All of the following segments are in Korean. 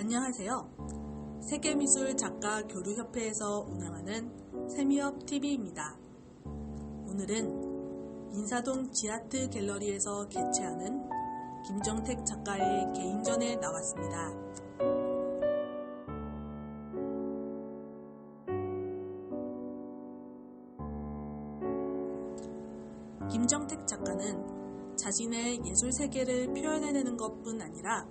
안녕하세요. 세계미술 작가 교류협회에서 운영하는 세미업 TV입니다. 오늘은 인사동 지아트 갤러리에서 개최하는 김정택 작가의 개인전에 나왔습니다. 김정택 작가는 자신의 예술 세계를 표현해내는 것뿐 아니라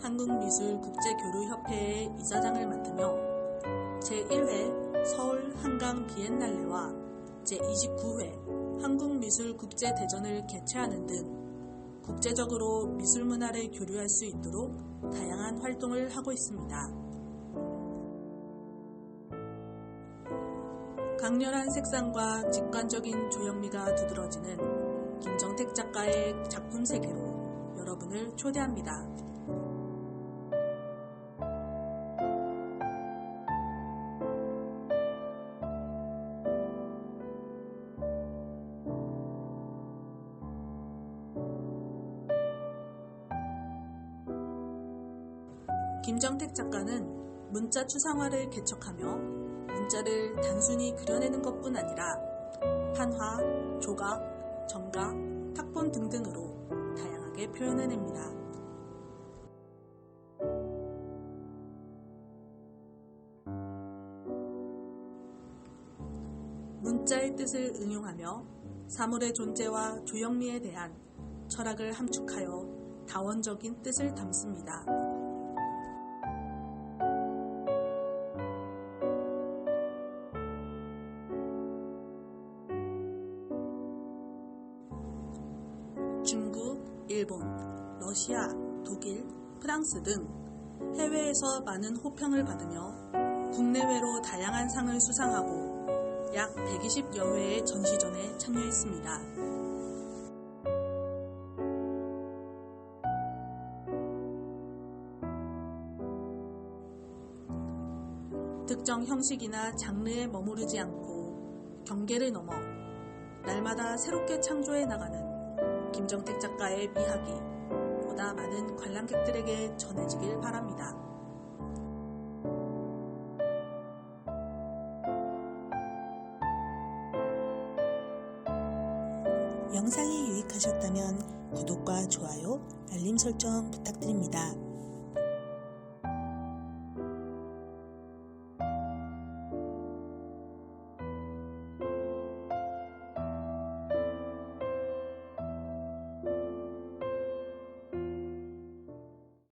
한국미술국제교류협회의 이사장을 맡으며 제1회 서울 한강 비엔날레와 제29회 한국미술국제대전을 개최하는 등 국제적으로 미술문화를 교류할 수 있도록 다양한 활동을 하고 있습니다. 강렬한 색상과 직관적인 조형미가 두드러지는 김정택 작가의 작품 세계로 여러분을 초대합니다. 김정택 작가는 문자 추상화를 개척하며 문자를 단순히 그려내는 것뿐 아니라 판화, 조각, 점각, 탁본 등등으로 다양하게 표현해냅니다. 문자의 뜻을 응용하며 사물의 존재와 조형미에 대한 철학을 함축하여 다원적인 뜻을 담습니다. 일본, 러시아, 독일, 프랑스 등 해외에서 많은 호평을 받으며 국내외로 다양한 상을 수상하고 약 120여 회의 전시전에 참여했습니다. 특정 형식이나 장르에 머무르지 않고 경계를 넘어 날마다 새롭게 창조해 나가는 김정택 작가의 미학이 보다 많은 관람객들에게 전해지길 바랍니다. 영상이 유익하셨다면 구독과 좋아요, 알림 설정 부탁드립니다.